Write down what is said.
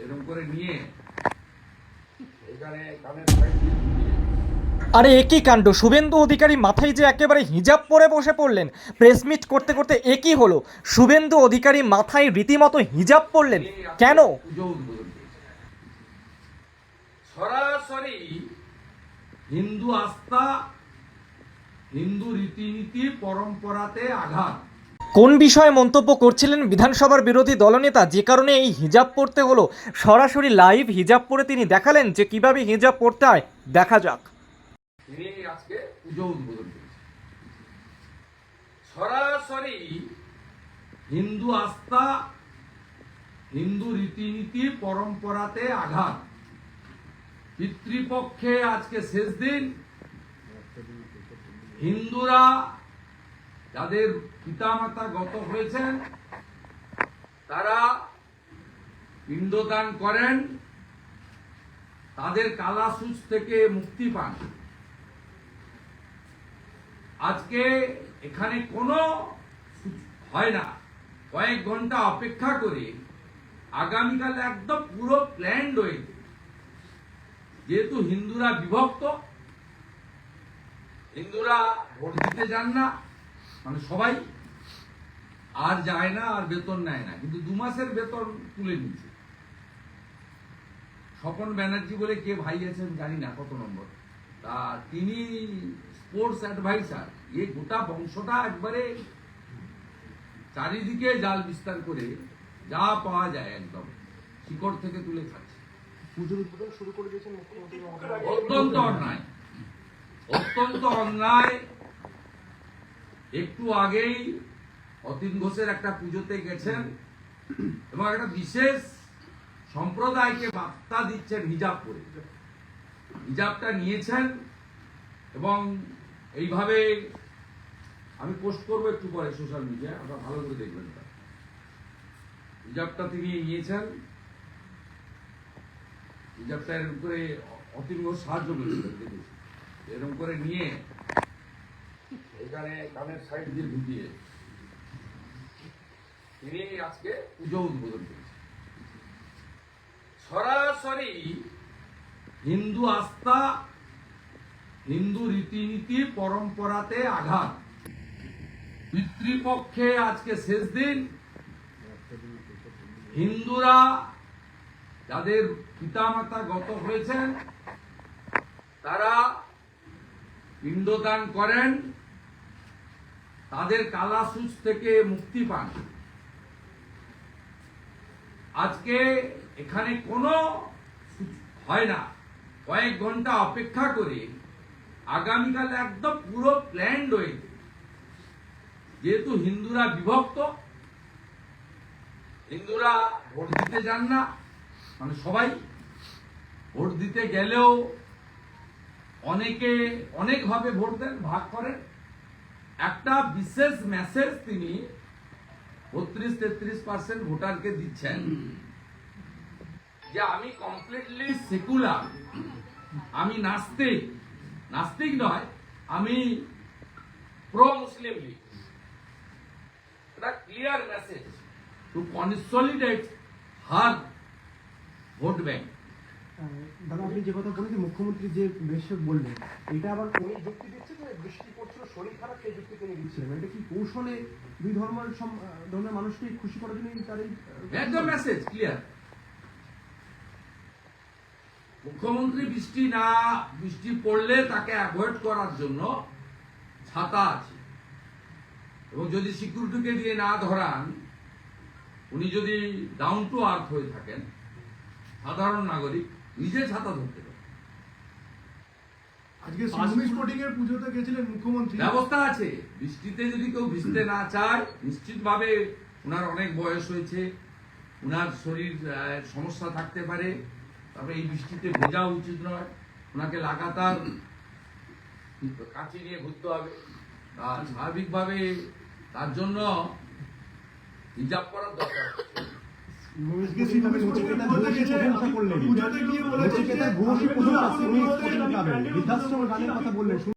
এরকম করে নিয়ে এখানে আরে একই কাণ্ড। শুভেন্দু অধিকারী মাথায় যে একেবারে হিজাব পরে বসে পড়লেন প্রেস মিট করতে করতে একই হলো। শুভেন্দু অধিকারী মাথায় রীতিমতো হিজাব পরলেন কেন? সরাসরি হিন্দু আস্থা হিন্দু রীতিনীতি পরম্পরাতে আঘাত। কোন বিষয়ে মন্তব্য করছিলেন বিধানসভার বিরোধী দলনেতা? যে কারণে এই হিজাব পরতে হলো। সরাসরি লাইভ হিজাব পরে তিনি দেখালেন যে কীভাবে হিজাব পরতে হয়। দেখা যাক। সরাসরি হিন্দু আস্থা, হিন্দু রীতিনীতি, পরম্পরাতে আঘাত। পিতৃপক্ষে আজকে শেষ দিন। হিন্দুরা যাদের পিতামাতা গত হয়েছেন, তারা পিণ্ডদান করেন, তাদের কালাসুচ থেকে মুক্তি পান। আজকে এখানে কোনো হয় না। কয়েক ঘণ্টা অপেক্ষা করে আগামীকাল একদম পুরো প্ল্যান রয়েছে। যেহেতু হিন্দুরা বিভক্ত, হিন্দুরা ভোট দিতে যান না মানে সবাই আর যায় না আর বেতন নেয় না। কিন্তু দু মাসের বেতন তুলে নিচ্ছে স্বপন ব্যানার্জি বলে কে ভাই আছেন জানি না কত নম্বর। তা তিনি স্পোর্টস অ্যাডভাইসার। এই গোটা বংশটা একবারে চারিদিকে জাল বিস্তার করে যা পাওয়া যায় একদম। শিকড় থেকে তুলে খাচ্ছে। পুজোর উদ্বোধন শুরু করে দিয়েছেন অত্যন্ত অন্যায়। অত্যন্ত অন্যায়। একটু আগেই অতীন ঘোষের একটা পুজোতে গেছেন এবং একটা বিশেষ সম্প্রদায়কে বার্তা দিচ্ছেন হিজাব করে। হিজাবটা নিয়েছেন এবং এইভাবে আমি পোস্ট করব একটু পরে সোশ্যাল মিডিয়ায়, আপনারা ভালো করে দেখবেন। হিজাবটা তিনি নিয়েছেন। হিজাবটা এরকম করে অতীন ঘোষ সাহায্য করেছিলেন এরকম করে নিয়ে এখানে কানের সাইড দিয়ে ঢুকিয়ে তিনি আজকে পুজো উদ্বোধন করেছেন। সরাসরি হিন্দু আস্থা, হিন্দু রীতিনীতি, পরম্পরাতে আঘাত। পিতৃপক্ষে আজকে শেষ দিন। হিন্দুরা যাদের পিতামাতা গত হয়েছেন, তারা পিণ্ডদান করেন। তাদের কালাসুচ থেকে মুক্তি পান। আজকে এখানে কোনো হয় না। কয়েক ঘণ্টা অপেক্ষা করে আগামীকাল একদম পুরো প্ল্যান রয়েছে যেহেতু হিন্দুরা বিভক্ত, হিন্দুরা ভোট দিতে যান না মানে সবাই ভোট দিতে গেলেও অনেকে অনেকভাবে ভোট দেন, ভাগ করেন। একটা বিশেষ মেসেজ তিনি বত্রিশ তেত্রিশ পার্সেন্ট ভোটারকে দিচ্ছেন। যে আমি কমপ্লিটলি সেকুলার আমি নাস্তিক। নাস্তিক নয়, আমি প্রো মুসলিম লীগ। এটা clear message to consolidate her vote bank দাদা আপনি যে কথা বলেছেন মুখ্যমন্ত্রী যে বেশে বললেন, এটা আবার উনি যুক্তি দিচ্ছে যে বৃষ্টি পড়ছিল শরীর খারাপ, সেই যুক্তি তিনি দিচ্ছিলেন এটা কি কৌশলে দুই ধর্মের ধর্মের মানুষকে খুশি করার জন্য তার এই একদম মেসেজ ক্লিয়ার মুখ্যমন্ত্রী বৃষ্টি না, বৃষ্টি পড়লে তাকে অ্যাভয়েড করার জন্য ছাতা আছে। এবং যদি সিকিউরিটিকে দিয়ে না ধরান, উনি যদি ডাউন টু আর্থ হয়ে থাকেন, সাধারণ নাগরিক নিজে ছাতা ধরতে পারেন আজকে স্পোর্টিং এর পুজোতে গেছিলেন মুখ্যমন্ত্রী। ব্যবস্থা আছে। বৃষ্টিতে যদি কেউ ভিজতে না চায় নিশ্চিতভাবে ওনার অনেক বয়স হয়েছে ওনার শরীর সমস্যা থাকতে পারে তারপরে এই বৃষ্টিতে ভেজা উচিত নয়। ওনাকে লাগাতার কাঁচি নিয়ে ঘুরতে হবে। আর স্বাভাবিকভাবে তার জন্য হিজাব করার দরকার কথা বললেন